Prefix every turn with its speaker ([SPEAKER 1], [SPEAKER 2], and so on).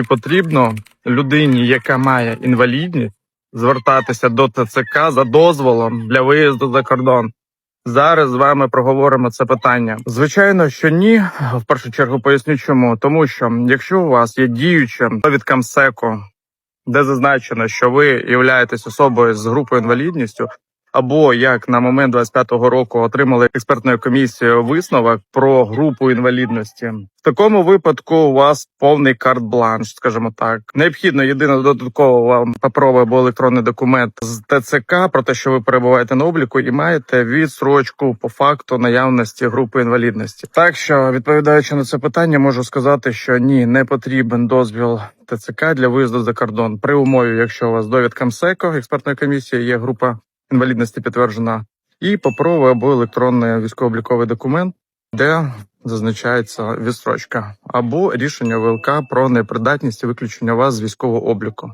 [SPEAKER 1] чи потрібно людині, яка має інвалідність, звертатися до ТЦК за дозволом для виїзду за кордон? Зараз з вами проговоримо це питання. Звичайно, що ні. В першу чергу поясню, чому тому, що якщо у вас є діюча довідка МСЕКу, де зазначено, що ви являєтесь особою з групою інвалідністю, або як на момент 25-го року отримали експертною комісією висновок про групу інвалідності. В такому випадку у вас повний карт-бланш, скажімо так. Необхідно єдине додатково вам паперовий або електронний документ з ТЦК про те, що ви перебуваєте на обліку, і маєте відсрочку по факту наявності групи інвалідності. Так що, відповідаючи на це питання, можу сказати, що ні, не потрібен дозвіл ТЦК для виїзду за кордон при умові, якщо у вас довідка МСЕКО, експертної комісії, є група інвалідності підтверджена, і паперовий або електронний військово-обліковий документ, де зазначається відстрочка, або рішення ВЛК про непридатність і виключення вас з військового обліку.